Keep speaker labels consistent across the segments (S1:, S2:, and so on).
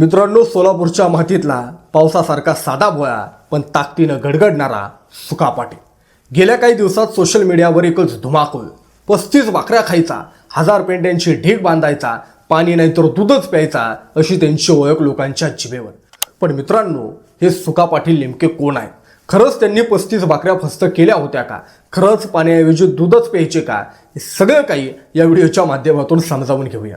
S1: मित्रांनो सोलापूरच्या मातीतला पावसासारखा साधा भोया पण ताकदीनं गडगडणारा सुका पाटील. गेल्या काही दिवसात सोशल मीडियावर एकच धुमाकूळ. पस्तीस भाकऱ्या खायचा हजार पेंड्यांची ढीग बांधायचा पाणी नाही तर दूधच प्यायचा अशी त्यांची ओळख लोकांच्या जिभेवर. पण मित्रांनो हे सुका पाटील नेमके कोण आहेत? खरंच त्यांनी पस्तीस भाकऱ्या फस्त केल्या होत्या का? खरंच पाण्याऐवजी दूधच प्यायचे का? हे सगळं काही या व्हिडिओच्या माध्यमातून समजावून घेऊया.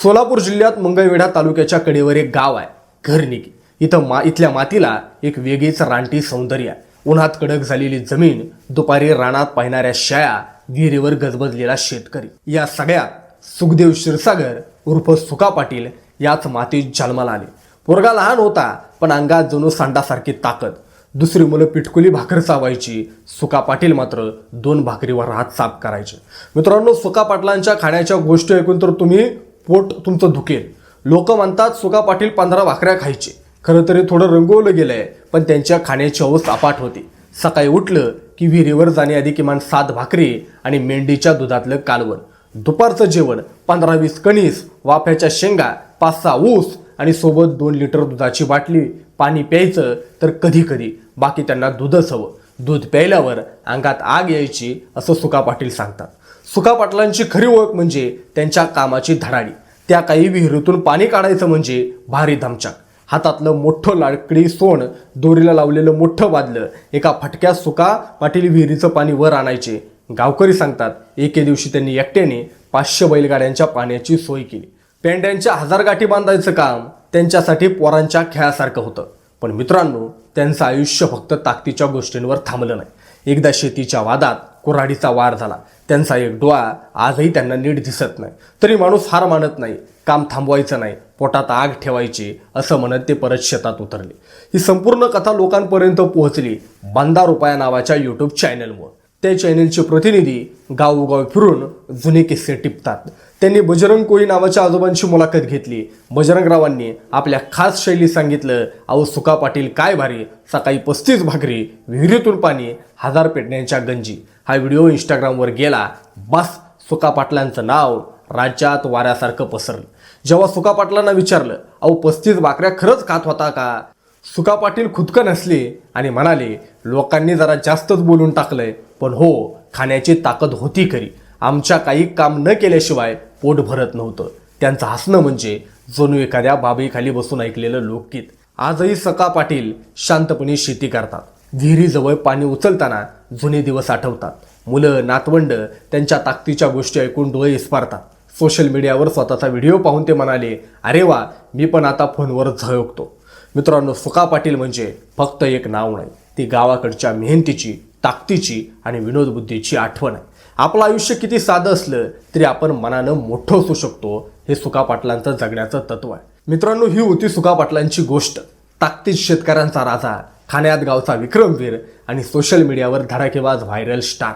S1: सोलापूर जिल्ह्यात मंगळवेढा तालुक्याच्या कडेवर एक गाव आहे घरनिकी इथं मा इथल्या मातीला एक वेगळीच रानटी सौंदर्य आहे. उन्हात कडक झालेली जमीन दुपारी रानात पाहणाऱ्या शाळा विहिरीवर गजबजलेला शेतकरी. या सगळ्यात सुखदेव क्षीरसागर उर्फ सुका पाटील याच मातीत जन्माला आले. पोरगा लहान होता पण अंगात जणू सांडासारखी ताकद. दुसरी मुलं पिटकुली भाकर चावायची सुका पाटील मात्र दोन भाकरीवर हात साफ करायचे. मित्रांनो सुका पाटलांच्या खाण्याच्या गोष्टी ऐकून तर तुम्ही पोट तुमचं दुखेल. लोक म्हणतात सुका पाटील पंधरा भाकऱ्या खायचे. खरं तरी थोडं रंगवलं गेलंय पण त्यांच्या खाण्याची अवस्था अपाट होती. सकाळी उठलं की विहिरीवर जाण्याआधी किमान सात भाकरी आणि मेंढीच्या दुधातलं कालवण. दुपारचं जेवण पंधरा वीस कणीस वाफ्याच्या शेंगा पाच सहा ऊस आणि सोबत दोन लिटर दुधाची बाटली पाणी प्यायचं तर कधी कधी बाकी त्यांना दूधच हवं. दूध प्यायल्यावर अंगात आग यायची असं सुका पाटील सांगतात. सुका पाटलांची खरी ओळख म्हणजे त्यांच्या कामाची धडाडी. त्या काही विहिरीतून पाणी काढायचं म्हणजे भारी धमचाक. हातातलं मोठं लाकडी सोन दोरीला लावलेलं मोठं बादलं एका फटक्यात सुका पाटील विहिरीचं पाणी वर आणायचे. गावकरी सांगतात एके दिवशी त्यांनी एकट्याने पाचशे बैलगाड्यांच्या पाण्याची सोय केली. पेंड्यांच्या हजार गाठी बांधायचं काम त्यांच्यासाठी पोरांच्या खेळासारखं होतं. पण मित्रांनो त्यांचं आयुष्य फक्त ताकदीच्या गोष्टींवर थांबलं नाही. एकदा शेतीच्या वादात कुऱ्हाडीचा वार झाला. त्यांचा एक डोळा आजही त्यांना नीट दिसत नाही. तरी माणूस हार मानत नाही. काम थांबवायचं नाही. पोटात आग ठेवायची असं म्हणत ते परत शेतात उतरले. ही संपूर्ण कथा लोकांपर्यंत पोहोचली बांदा रुपया नावाच्या यूट्यूब चॅनलमुळे त्या चॅनेलचे प्रतिनिधी गावोगाव फिरून जुने किस्से टिपतात. त्यांनी बजरंग कोळी नावाच्या आजोबांची मुलाखत घेतली. बजरंगरावांनी आपल्या खास शैलीत सांगितलं अहो सुका पाटील काय भारी? सकाळी पस्तीस भाकरी विहिरीतून पाणी हजार पेटण्यांच्या गंजी. हा व्हिडिओ इंस्टाग्रामवर गेला बस सुका पाटलांचं नाव राज्यात वाऱ्यासारखं पसरलं. जेव्हा सुका पाटलांना विचारलं अहो पस्तीस भाकऱ्या खरंच खात होता का? सुका पाटील खुदकन हसले आणि म्हणाले लोकांनी जरा जास्तच बोलून टाकलंय. पण हो खाण्याची ताकद होती खरी. आमच्या काही काम न केल्याशिवाय पोट भरत नव्हतं. त्यांचं हसणं म्हणजे जणू एखाद्या बाबीखाली बसून ऐकलेलं लोकगीत. आजही सका पाटील शांतपणे शेती करतात. विहिरीजवळ पाणी उचलताना जुने दिवस आठवतात. मुलं नातवंड त्यांच्या ताकदीच्या गोष्टी ऐकून डोळे इस्पारतात. सोशल मीडियावर स्वतःचा व्हिडिओ पाहून ते म्हणाले अरे वा मी पण आता फोनवर झळकतो. मित्रांनो सुका पाटील म्हणजे फक्त एक नाव नाही ती गावाकडच्या मेहनतीची ताकदीची आणि विनोदबुद्धीची आठवण आहे. आपलं आयुष्य किती साधं असलं तरी आपण मनानं मोठं असू शकतो हे सुका पाटलांचं जगण्याचं तत्व आहे. मित्रांनो ही होती सुका पाटलांची गोष्ट. ताकदीत शेतकऱ्यांचा राजा खाण्यात गावचा विक्रमवीर आणि सोशल मीडियावर धडाकेबाज व्हायरल स्टार.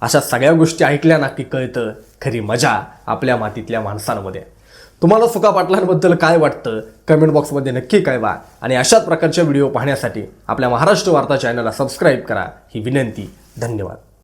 S1: अशा सगळ्या गोष्टी ऐकल्या ना की कळतं खरी मजा आपल्या मातीतल्या माणसांमध्ये तुम्हाला सुका पाटलांबद्दल काय वाटतं? कमेंट बॉक्समध्ये नक्की कळवा. आणि अशाच प्रकारच्या व्हिडिओ पाहण्यासाठी आपल्या महाराष्ट्र वार्ता चॅनलला सबस्क्राईब करा. ही विनंती. धन्यवाद.